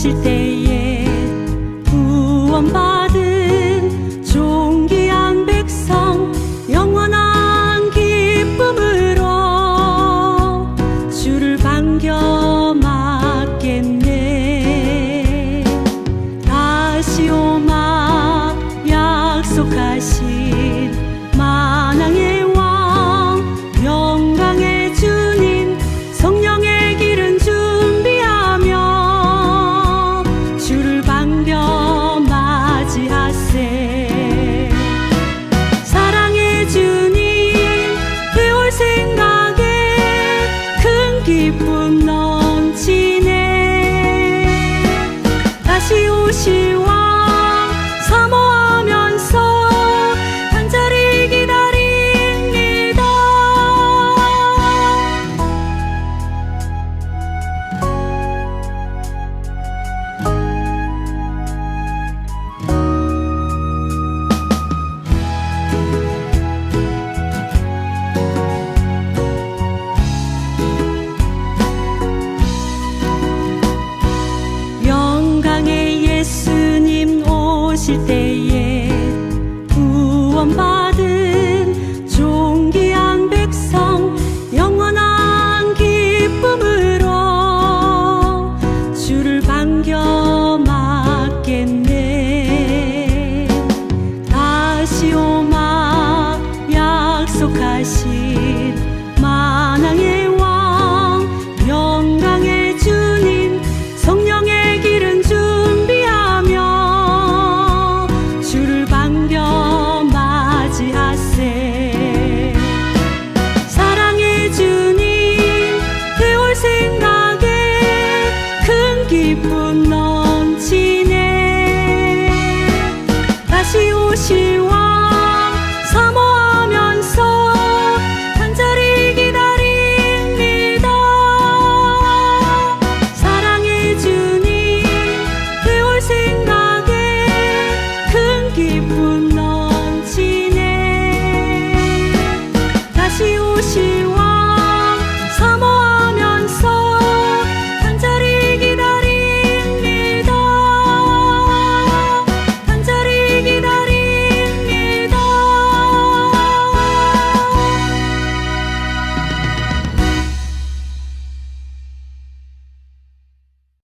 하실 때에 구원받은 존귀한 백성 영원한 기쁨으로 주를 반겨 맞겠네. 다시 오마 약속하시 心。